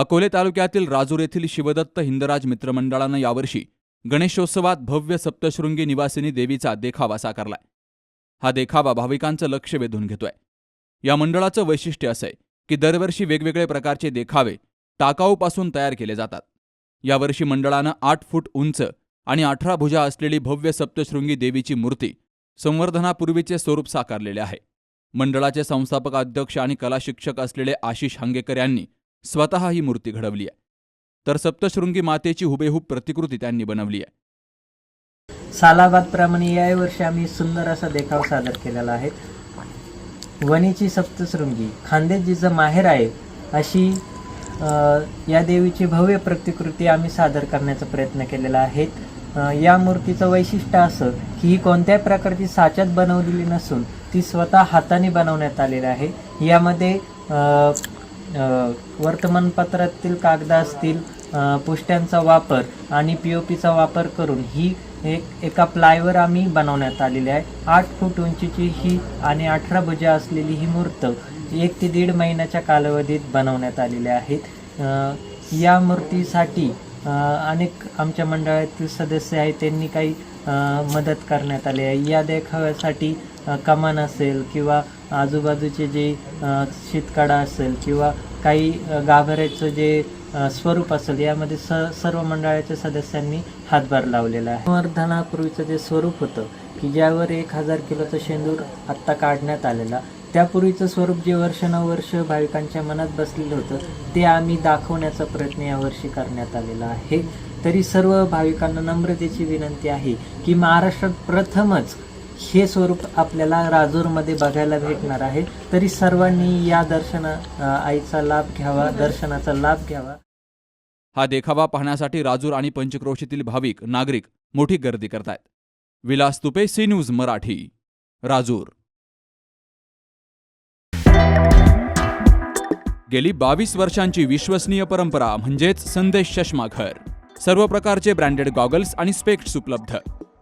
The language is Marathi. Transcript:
अकोले तालुक्यातील राजूर येथील शिवदत्त हिंदराज मित्रमंडळानं यावर्षी गणेशोत्सवात भव्य सप्तशृंगी निवासिनी देवीचा देखावा साकारलाय. हा देखावा भाविकांचं लक्ष वेधून घेतोय. या मंडळाचं वैशिष्ट्य असं आहे की दरवर्षी वेगवेगळे प्रकारचे देखावे टाकाऊपासून तयार केले जातात. यावर्षी मंडळानं आठ फूट उंच आणि अठरा भुजा असलेली भव्य सप्तशृंगी देवीची मूर्ती संवर्धनापूर्वीचे स्वरूप साकारलेले आहे. मंडळाचे संस्थापक अध्यक्ष आणि कला शिक्षक असलेले आशिष हांगेकर यांनी स्वतः ही मूर्ती घडवली आहे. तर सप्तशृंगी मातेची हुबेहूब प्रतिकृती त्यांनी बनवली आहे. सालाबादप्रमाणे याही वर्षी आम्ही सुंदर असा देखाव सादर केलेला आहे. वणीची सप्तशृंगी खानदेश जिचं माहेर आहे अशी या देवीची भव्य प्रतिकृती आम्ही सादर करण्याचा प्रयत्न केलेला आहे. या मूर्तीचं वैशिष्ट्य असं की ही कोणत्याही प्रकारची साच्यात बनवलेली नसून ती स्वतः हाताने बनवण्यात आलेली आहे. यामध्ये वर्तमानपत्रातील कागद असतील पुष्ट्यांचा वापर आणि पी ओ पीचा वापर करून ही एक एका प्लायवर आम्ही बनवण्यात आलेली आहे. आठ फूट उंचीची ही आणि अठरा भुजा असलेली ही मूर्त एक ते दीड महिन्याच्या कालावधीत बनवण्यात आलेल्या आहेत. या मूर्तीसाठी अनेक आमच्या मंडळातील सदस्य आहेत त्यांनी काही मदत करण्यात आली आहे. या देखाव्यासाठी कमान असेल किंवा आजूबाजूचे जे शीतकाडा असेल किंवा काही गाभाऱ्याचं जे स्वरूप असेल यामध्ये स सर्व मंडळाच्या सदस्यांनी हातभार लावलेला आहे. संवर्धनापूर्वीचं जे स्वरूप होतं की ज्यावर एक हजार किलोचं शेंदूर आत्ता काढण्यात आलेला त्यापूर्वीचं स्वरूप जे वर्षानुवर्ष भाविकांच्या मनात बसलेलं होतं ते आम्ही दाखवण्याचा प्रयत्न यावर्षी करण्यात आलेला आहे. तरी सर्व भाविकांना नम्रतेची विनंती आहे की महाराष्ट्रात प्रथमच हे स्वरूप आपल्याला राजूरमध्ये बघायला भेटणार आहे. तरी सर्वांनी या दर्शना आईचा लाभ घ्यावा दर्शनाचा लाभ घ्यावा. हा देखावा पाहण्यासाठी राजूर आणि पंचक्रोशीतील भाविक नागरिक मोठी गर्दी करतायत. Vilas Tupe C news Marathi Rajur. गेली बावीस वर्षांची विश्वसनीय परंपरा म्हणजेच संदेश चष्माघर. सर्व प्रकारचे ब्रँडेड गॉगल्स आणि स्पेक्ट्स उपलब्ध.